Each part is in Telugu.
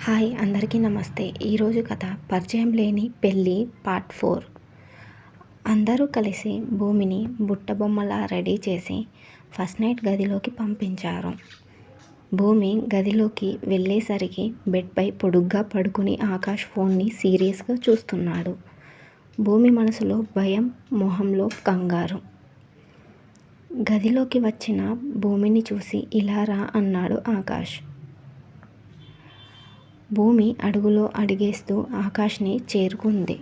హాయ్ అందరికీ నమస్తే. ఈరోజు కథ పరిచయం లేని పెళ్ళి పార్ట్ ఫోర్. అందరూ కలిసి భూమిని బుట్టబొమ్మలా రెడీ చేసి ఫస్ట్ నైట్ గదిలోకి పంపించారు. భూమి గదిలోకి వెళ్ళేసరికి బెడ్పై పొడుగ్గా పడుకుని ఆకాష్ ఫోన్ని సీరియస్గా చూస్తున్నాడు. భూమి మనసులో భయం మొహంలో కంగారు. గదిలోకి వచ్చిన భూమిని చూసి ఇలా రా అన్నాడు ఆకాష్. భూమి అడుగులో అడిగేస్తూ ఆకాష్ని చేరుకుంది.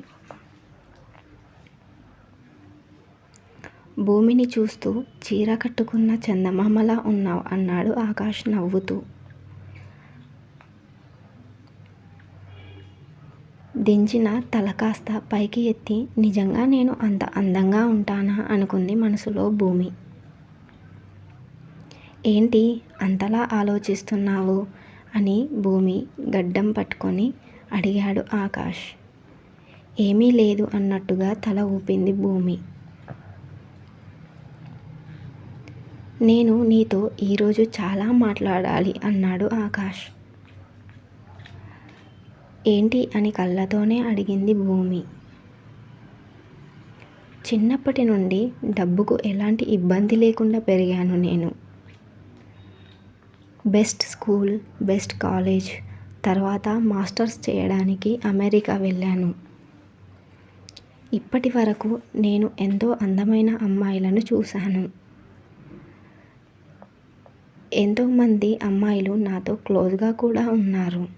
భూమిని చూస్తూ చీర కట్టుకున్న చందమామలా ఉన్నావు అన్నాడు ఆకాష్ నవ్వుతూ. దించిన తల కాస్త పైకి ఎత్తి నిజంగా నేను అంత అందంగా ఉంటానా? అనుకుంది మనసులో భూమి. ఏంటి? అంతలా ఆలోచిస్తున్నావు? అని భూమి గడ్డం పట్టుకొని అడిగాడు ఆకాష్. ఏమీ లేదు అన్నట్టుగా తల ఊపింది భూమి. నేను నీతో ఈరోజు చాలా మాట్లాడాలి అన్నాడు ఆకాష్. ఏంటి అని కళ్ళతోనే అడిగింది భూమి. చిన్నప్పటి నుండి డబ్బుకు ఎలాంటి ఇబ్బంది లేకుండా పెరిగాను నేను. బెస్ట్ స్కూల్ బెస్ట్ కాలేజ్ తర్వాత మాస్టర్స్ చేయడానికి అమెరికా వెళ్ళాను. ఇప్పటి వరకు నేను ఎంతో అందమైన అమ్మాయిలను చూశాను. ఎంతోమంది అమ్మాయిలు నాతో క్లోజ్గా కూడా ఉన్నారు.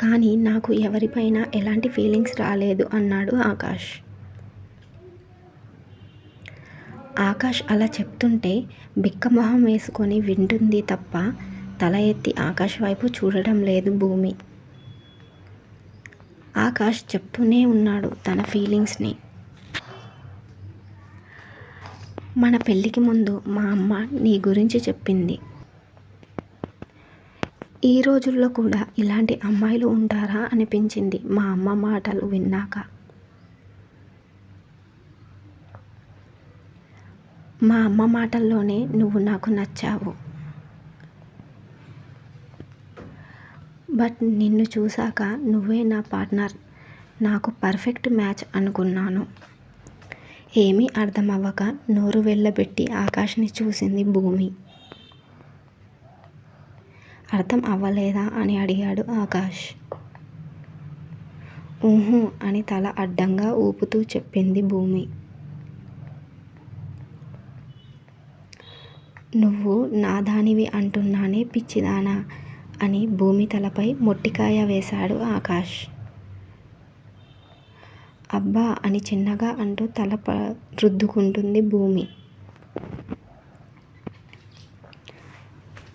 కానీ నాకు ఎవరిపైన ఎలాంటి ఫీలింగ్స్ రాలేదు అన్నాడు ఆకాష్. ఆకాష్ అలా చెప్తుంటే బిక్కమొహం వేసుకొని వింటుంది తప్ప తల ఎత్తి ఆకాష్ వైపు చూడడం లేదు భూమి. ఆకాష్ చెప్తూనే ఉన్నాడు తన ఫీలింగ్స్ని. మన పెళ్ళికి ముందు మా అమ్మ నీ గురించి చెప్పింది. ఈ రోజుల్లో కూడా ఇలాంటి అమ్మాయిలు ఉంటారా అనిపించింది మా అమ్మ మాటలు విన్నాక. మా అమ్మ మాటల్లోనే నువ్వు నాకు నచ్చావు. బట్ నిన్ను చూశాక నువ్వే నా పార్ట్నర్. నాకు పర్ఫెక్ట్ మ్యాచ్ అనుకున్నాను. ఏమీ అర్థం అవ్వక నోరు వెళ్ళబెట్టి ఆకాష్ని చూసింది భూమి. అర్థం అవ్వలేదా అని అడిగాడు ఆకాష్. ఊహు అని తల అడ్డంగా ఊపుతూ చెప్పింది భూమి. నువ్వు నాదానివి అంటున్నానే పిచ్చిదానా అని భూమి తలపై మొట్టికాయ వేశాడు ఆకాష్. అబ్బా అని చిన్నగా అంటూ తల రుద్దుకుంటుంది భూమి.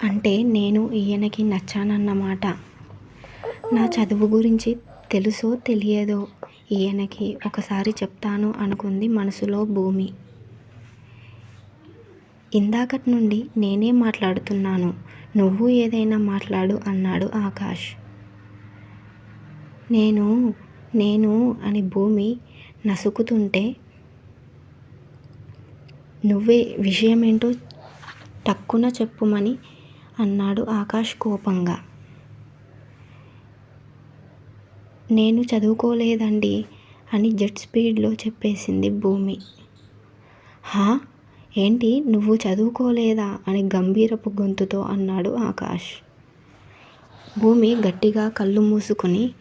అంటే నేను ఈయనకి నచ్చానన్నమాట. నా చదువు గురించి తెలుసో తెలియదో ఈయనకి ఒకసారి చెప్తాను అనుకుంది మనసులో భూమి. ఇందాకటి నుండి నేనే మాట్లాడుతున్నాను. నువ్వు ఏదైనా మాట్లాడు అన్నాడు ఆకాష్. నేను నేను అని భూమి నసుకుతుంటే నువ్వే విషయమేంటో టక్కున చెప్పుమని అన్నాడు ఆకాష్ కోపంగా. నేను చదువుకోలేదండి అని జెట్ స్పీడ్లో చెప్పేసింది భూమి. హా? ఏంటి? నువ్వు చదువుకోలేదా? అని గంభీరపు గొంతుతో అన్నాడు ఆకాష్. భూమి గట్టిగా కళ్ళు మూసుకుని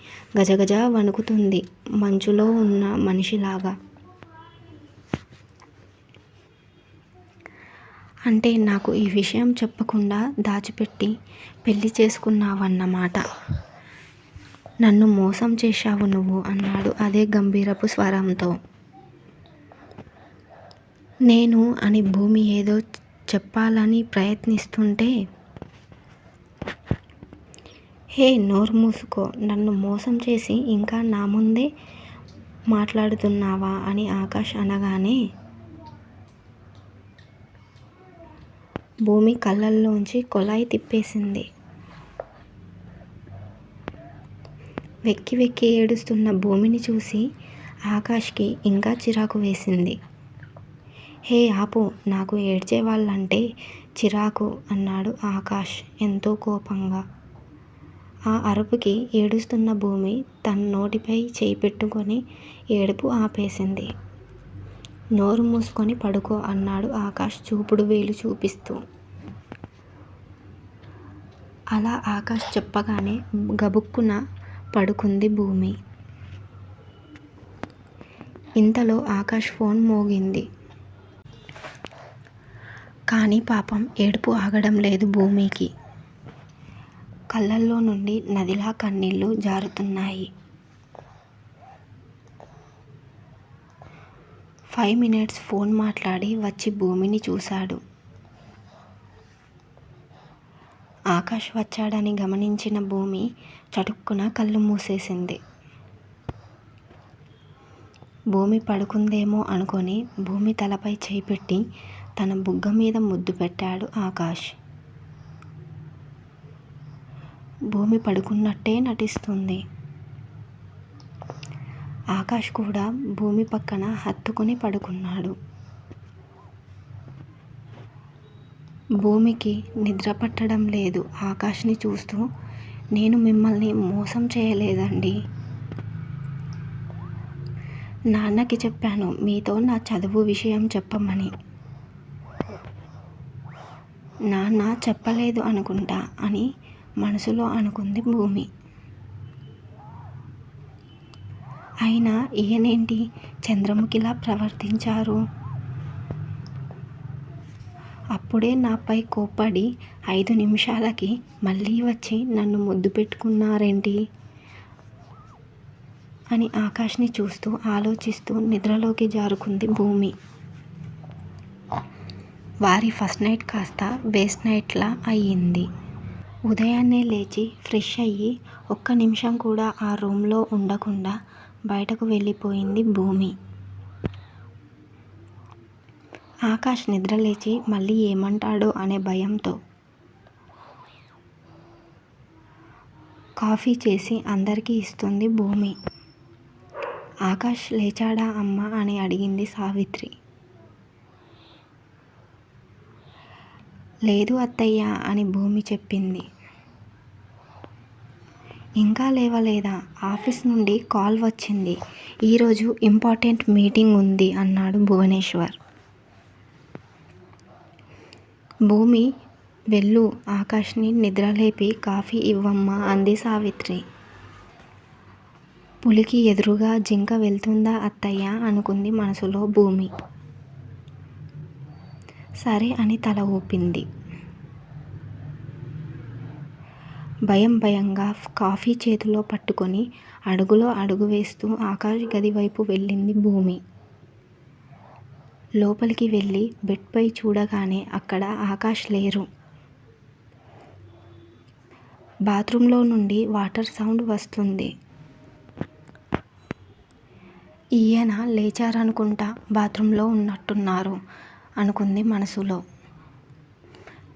గజగజ వణుకుతుంది. మంచులో ఉన్న మనిషిలాగా. అంటే నాకు ఈ విషయం చెప్పకుండా దాచిపెట్టి పెళ్ళి చేసుకున్నావన్నమాట. నన్ను మోసం చేశావు నువ్వు అన్నాడు అదే గంభీరపు స్వరంతో. నేను అని భూమి ఏదో చెప్పాలని ప్రయత్నిస్తుంటే హే నోరు మూసుకో నన్ను మోసం చేసి ఇంకా నా ముందే మాట్లాడుతున్నావా అని ఆకాష్ అనగానే భూమి కళ్ళల్లోంచి కొలాయి తిప్పేసింది. వెక్కి వెక్కి ఏడుస్తున్న భూమిని చూసి ఆకాష్కి ఇంకా చిరాకు వేసింది. హే ఆపు నాకు ఏడ్చే వాళ్ళంటే చిరాకు అన్నాడు ఆకాష్ ఎంతో కోపంగా. ఆ అరుపుకి ఏడుస్తున్న భూమి తన నోటిపై చేయి పెట్టుకొని ఏడుపు ఆపేసింది. నోరు మూసుకొని పడుకో అన్నాడు ఆకాష్ చూపుడు వేలు చూపిస్తూ. అలా ఆకాష్ చెప్పగానే గబుక్కున పడుకుంది భూమి. ఇంతలో ఆకాష్ ఫోన్ మోగింది. కానీ పాపం ఏడుపు ఆగడం లేదు భూమికి. కళ్ళల్లో నుండి నదిలా కన్నీళ్ళు జారుతున్నాయి. ఫైవ్ మినిట్స్ ఫోన్ మాట్లాడి వచ్చి భూమిని చూశాడు. ఆకాష్ వచ్చాడని గమనించిన భూమి చటుక్కున కళ్ళు మూసేసింది. భూమి పడుకుందేమో అనుకుని భూమి తలపై చేయి పెట్టి తన బుగ్గ మీద ముద్దు పెట్టాడు ఆకాష్. భూమి పడుకున్నట్టే నటిస్తుంది. ఆకాష్ కూడా భూమి పక్కన హత్తుకుని పడుకున్నాడు. భూమికి నిద్ర పట్టడం లేదు ఆకాష్ని చూస్తూ. నేను మిమ్మల్ని మోసం చేయలేదండి నాన్నకి చెప్పాను మీతో నా చదువు విషయం చెప్పమని. నాన్న చెప్పలేదు అనుకుంటా అని మనసులో అనుకుంది భూమి. అయినా ఈయనేంటి చంద్రముఖిలా ప్రవర్తించారు? అప్పుడే నాపై కోప్పడి ఐదు నిమిషాలకి మళ్ళీ వచ్చి నన్ను ముద్దు పెట్టుకున్నారేంటి? అని ఆకాష్ని చూస్తూ ఆలోచిస్తూ నిద్రలోకి జారుకుంది భూమి. వారి ఫస్ట్ నైట్ కాస్త వేస్ట్ నైట్లా అయ్యింది ఉదయాన్నే లేచి ఫ్రెష్ అయ్యి ఒక్క నిమిషం కూడా ఆ రూమ్లో ఉండకుండా బయటకు వెళ్ళిపోయింది భూమి. ఆకాష్ నిద్రలేచి మళ్ళీ ఏమంటాడో అనే భయంతో. కాఫీ చేసి అందరికీ ఇస్తుంది భూమి. ఆకాష్ లేచాడా అమ్మా అని అడిగింది సావిత్రి. లేదు అత్తయ్య అని భూమి చెప్పింది. ఇంకా లేవలేదా? ఆఫీస్ నుండి కాల్ వచ్చింది. ఈరోజు ఇంపార్టెంట్ మీటింగ్ ఉంది అన్నాడు భువనేశ్వర్. భూమి వెళ్ళు ఆకాష్ని నిద్రలేపి కాఫీ ఇవ్వమ్మా అంది సావిత్రి. పులికి ఎదురుగా జింక వెళ్తుందా అత్తయ్య అనుకుంది మనసులో భూమి. సరే అని తల ఊపింది. భయం భయంగా కాఫీ చేతిలో పట్టుకొని అడుగులో అడుగు వేస్తూ ఆకాష్ గదివైపు వెళ్ళింది భూమి. లోపలికి వెళ్ళి బెడ్పై చూడగానే అక్కడ ఆకాష్ లేరు. బాత్రూంలో నుండి వాటర్ సౌండ్ వస్తుంది. ఈయన లేచారనుకుంటా బాత్రూంలో ఉన్నట్టున్నారు అనుకుంది మనసులో.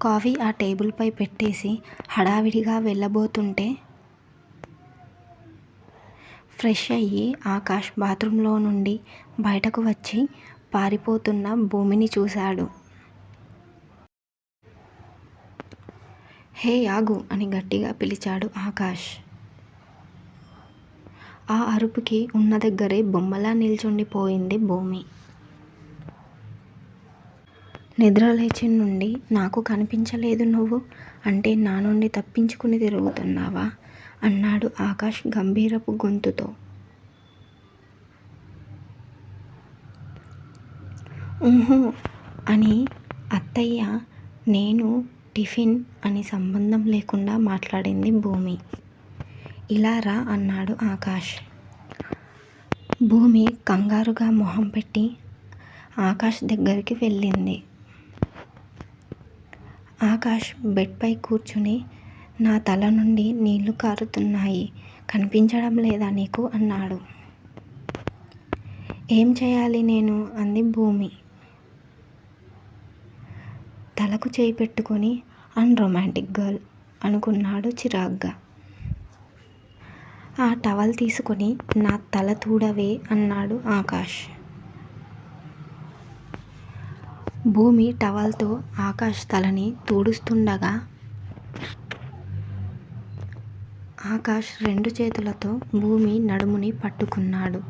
కాఫీ ఆ టేబుల్పై పెట్టేసి హడావిడిగా వెళ్ళబోతుంటే. ఫ్రెష్ అయ్యి ఆకాష్ బాత్రూంలో నుండి బయటకు వచ్చి పారిపోతున్న భూమిని చూశాడు. హే ఆగు అని గట్టిగా పిలిచాడు ఆకాష్. ఆ అరుపుకి ఉన్న దగ్గరే బొమ్మలా నిల్చుండిపోయింది భూమి. నిద్రలేచి నుండి నాకు కనిపించలేదు నువ్వు. అంటే నా నుండి తప్పించుకుని తిరుగుతున్నావా? అన్నాడు ఆకాష్ గంభీరపు గొంతుతో. ఊహు అని అత్తయ్య నేను టిఫిన్ అని సంబంధం లేకుండా మాట్లాడింది భూమి. ఇలా రా అన్నాడు ఆకాష్. భూమి కంగారుగా మొహం పెట్టి ఆకాష్ దగ్గరికి వెళ్ళింది. ఆకాష్ బెడ్ పై కూర్చుని నా తల నుండి నీళ్ళు కారుతున్నాయి కనిపించడం లేదా నీకు అన్నాడు. ఏం చేయాలి నేను? అంది భూమి. తలకు చేయి పెట్టుకొని అన్ రొమాంటిక్ గర్ల్ అనుకున్నాడు చిరాగ్గా. ఆ టవల్ తీసుకొని నా తల తూడవే అన్నాడు ఆకాష్. భూమి టవల్తో ఆకాష్ తలని తుడుస్తుండగా ఆకాష్ రెండు చేతులతో భూమి నడుముని పట్టుకున్నాడు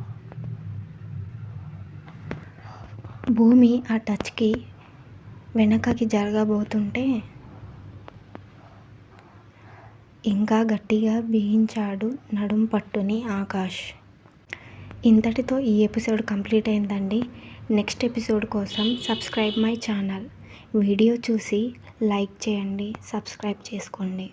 భూమి ఆ టచ్కి వెనకకి జరగబోతుంటే ఇంకా గట్టిగా బిగించాడు నడుం పట్టుని ఆకాష్. ఇంతటితో ఈ ఎపిసోడ్ కంప్లీట్ అయిందండి. నెక్స్ట్ ఎపిసోడ్ కోసం సబ్స్క్రైబ్ మై ఛానల్. వీడియో చూసి లైక్ చేయండి సబ్స్క్రైబ్ చేసుకోండి.